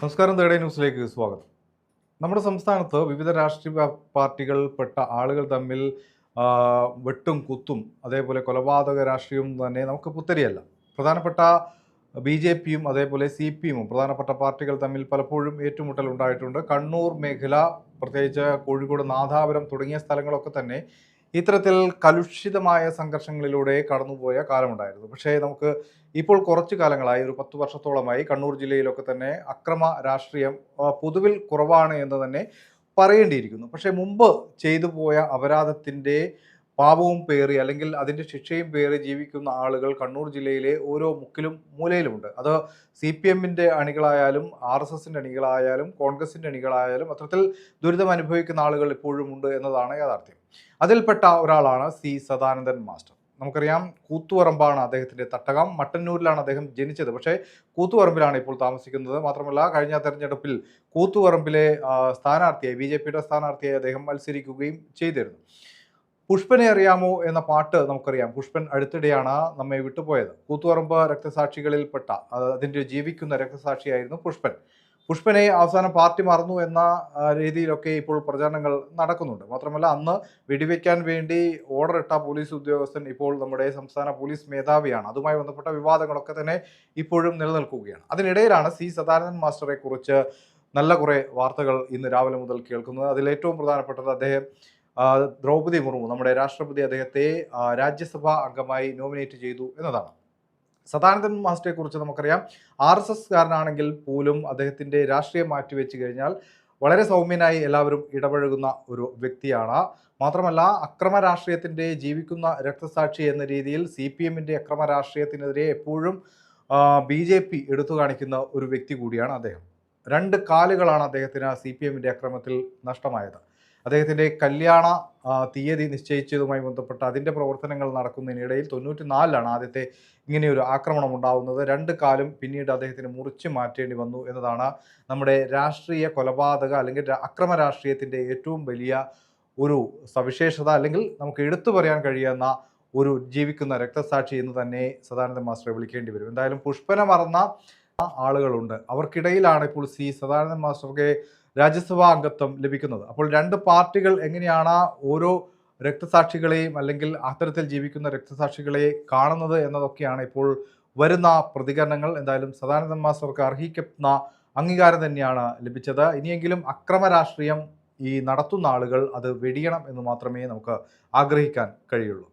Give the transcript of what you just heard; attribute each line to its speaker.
Speaker 1: നമസ്കാരം തേടേ ന്യൂസിലേക്ക് സ്വാഗതം. നമ്മുടെ സംസ്ഥാനത്ത് വിവിധ രാഷ്ട്രീയ പാർട്ടികൾപ്പെട്ട ആളുകൾ തമ്മിൽ വെട്ടും കുത്തും അതേപോലെ കൊലപാതക രാഷ്ട്രീയവും തന്നെ നമുക്ക് പുത്തരിയല്ല. പ്രധാനപ്പെട്ട ബി ജെ പിയും അതേപോലെ സി പി എമ്മും പ്രധാനപ്പെട്ട പാർട്ടികൾ തമ്മിൽ പലപ്പോഴും ഏറ്റുമുട്ടൽ ഉണ്ടായിട്ടുണ്ട് കണ്ണൂർ മേഖല പ്രത്യേകിച്ച് കോഴിക്കോട് നാദാപുരം തുടങ്ങിയ സ്ഥലങ്ങളൊക്കെ തന്നെ ഇത്തരത്തിൽ കലുഷിതമായ സംഘർഷങ്ങളിലൂടെ കടന്നുപോയ കാലമുണ്ടായിരുന്നു. പക്ഷേ നമുക്ക് ഇപ്പോൾ കുറച്ചു കാലങ്ങളായി ഒരു പത്ത് വർഷത്തോളമായി കണ്ണൂർ ജില്ലയിലൊക്കെ തന്നെ അക്രമ രാഷ്ട്രീയം പൊതുവിൽ കുറവാണ് എന്ന് തന്നെ പറയേണ്ടിയിരിക്കുന്നു. പക്ഷേ മുമ്പ് ചെയ്തു പോയ അപരാധത്തിന്റെ പാപവും പേറി അല്ലെങ്കിൽ അതിന്റെ ശിക്ഷയും പേറി ജീവിക്കുന്ന ആളുകൾ കണ്ണൂർ ജില്ലയിലെ ഓരോ മുക്കിലും മൂലയിലുമുണ്ട്. അത് സി പി എമ്മിന്റെ അണികളായാലും ആർ എസ് എസിന്റെ അണികളായാലും കോൺഗ്രസിന്റെ അണികളായാലും അത്തരത്തിൽ ദുരിതം അനുഭവിക്കുന്ന ആളുകൾ ഇപ്പോഴും ഉണ്ട് എന്നതാണ് യാഥാർത്ഥ്യം. അതിൽപ്പെട്ട ഒരാളാണ് സി സദാനന്ദൻ മാസ്റ്റർ. നമുക്കറിയാം കൂത്തുപറമ്പാണ് അദ്ദേഹത്തിന്റെ തട്ടകം. മട്ടന്നൂരിലാണ് അദ്ദേഹം ജനിച്ചത്. പക്ഷേ കൂത്തുപറമ്പിലാണ് ഇപ്പോൾ താമസിക്കുന്നത്. മാത്രമല്ല കഴിഞ്ഞ തെരഞ്ഞെടുപ്പിൽ കൂത്തുപറമ്പിലെ സ്ഥാനാർത്ഥിയായി ബി ജെ പിയുടെ സ്ഥാനാർത്ഥിയായി അദ്ദേഹം മത്സരിക്കുകയും ചെയ്തിരുന്നു. പുഷ്പനെ അറിയാമോ എന്ന പാട്ട് നമുക്കറിയാം. പുഷ്പൻ അടുത്തിടെയാണ് നമ്മെ വിട്ടുപോയത്. കൂത്തുപറമ്പ് രക്തസാക്ഷികളിൽപ്പെട്ട അതിന്റെ ജീവിക്കുന്ന രക്തസാക്ഷിയായിരുന്നു പുഷ്പൻ. പുഷ്പനെ അവസാനം പാർട്ടി മറന്നു എന്ന രീതിയിലൊക്കെ ഇപ്പോൾ പ്രചാരണങ്ങൾ നടക്കുന്നുണ്ട്. മാത്രമല്ല അന്ന് വെടിവെക്കാൻ വേണ്ടി ഓർഡർ ഇട്ട പോലീസ് ഉദ്യോഗസ്ഥൻ ഇപ്പോൾ നമ്മുടെ സംസ്ഥാന പോലീസ് മേധാവിയാണ്. അതുമായി ബന്ധപ്പെട്ട വിവാദങ്ങളൊക്കെ തന്നെ ഇപ്പോഴും നിലനിൽക്കുകയാണ്. അതിനിടയിലാണ് സി സദാനന്ദൻ മാസ്റ്ററെ കുറിച്ച് നല്ല കുറേ വാർത്തകൾ ഇന്ന് രാവിലെ മുതൽ കേൾക്കുന്നത്. അതിലേറ്റവും പ്രധാനപ്പെട്ടത് അദ്ദേഹം ദ്രൗപദി മുർമു നമ്മുടെ രാഷ്ട്രപതി അദ്ദേഹത്തെ രാജ്യസഭാ അംഗമായി നോമിനേറ്റ് ചെയ്തു എന്നതാണ്. സദാനന്ദൻ മാസ്റ്ററെ കുറിച്ച് നമുക്കറിയാം. ആർ എസ് എസ് കാരനാണെങ്കിൽ പോലും അദ്ദേഹത്തിന്റെ രാഷ്ട്രീയം മാറ്റിവെച്ച് കഴിഞ്ഞാൽ വളരെ സൗമ്യനായി എല്ലാവരും ഇടപഴകുന്ന ഒരു വ്യക്തിയാണ്. മാത്രമല്ല അക്രമ രാഷ്ട്രീയത്തിന്റെ ജീവിക്കുന്ന രക്തസാക്ഷി എന്ന രീതിയിൽ സി പി എമ്മിന്റെ അക്രമ രാഷ്ട്രീയത്തിനെതിരെ എപ്പോഴും ബി ജെ പി എടുത്തു കാണിക്കുന്ന ഒരു വ്യക്തി കൂടിയാണ് അദ്ദേഹം. രണ്ട് കാലുകളാണ് അദ്ദേഹത്തിന് സി പി എമ്മിന്റെ അക്രമത്തിൽ നഷ്ടമായത്. അദ്ദേഹത്തിന്റെ കല്യാണ തീയതി നിശ്ചയിച്ചതുമായി ബന്ധപ്പെട്ട് അതിന്റെ പ്രവർത്തനങ്ങൾ നടക്കുന്നതിനിടയിൽ തൊണ്ണൂറ്റി നാലിലാണ് ആദ്യത്തെ ഇങ്ങനെയൊരു ആക്രമണം ഉണ്ടാവുന്നത്. രണ്ട് കാലം പിന്നീട് അദ്ദേഹത്തിന് മുറിച്ചു മാറ്റേണ്ടി വന്നു എന്നതാണ് നമ്മുടെ രാഷ്ട്രീയ കൊലപാതക അല്ലെങ്കിൽ അക്രമ രാഷ്ട്രീയത്തിന്റെ ഏറ്റവും വലിയ ഒരു സവിശേഷത അല്ലെങ്കിൽ നമുക്ക് എടുത്തു പറയാൻ കഴിയുന്ന ഒരു ജീവിക്കുന്ന രക്തസാക്ഷി എന്ന് തന്നെ സദാനന്ദ മാസ്റ്ററെ വിളിക്കേണ്ടി വരും. എന്തായാലും പുഷ്പന മറന്ന ആളുകളുണ്ട്. അവർക്കിടയിലാണ് ഇപ്പോൾ സി സദാനന്ദ മാസ്റ്റർക്ക് രാജ്യസഭാ അംഗത്വം ലഭിക്കുന്നത്. അപ്പോൾ രണ്ട് പാർട്ടികൾ എങ്ങനെയാണ് ഓരോ രക്തസാക്ഷികളെയും അല്ലെങ്കിൽ അത്തരത്തിൽ ജീവിക്കുന്ന രക്തസാക്ഷികളെ കാണുന്നത് എന്നതൊക്കെയാണ് ഇപ്പോൾ വരുന്ന പ്രതികരണങ്ങൾ. എന്തായാലും സദാനന്ദ മാസ്റ്റർക്ക് അർഹിക്കുന്ന അംഗീകാരം തന്നെയാണ് ലഭിച്ചത്. ഇനിയെങ്കിലും അക്രമ രാഷ്ട്രീയം ഈ നടത്തുന്ന ആളുകൾ അത് വെടിയണം എന്ന് മാത്രമേ നമുക്ക് ആഗ്രഹിക്കാൻ കഴിയുള്ളൂ.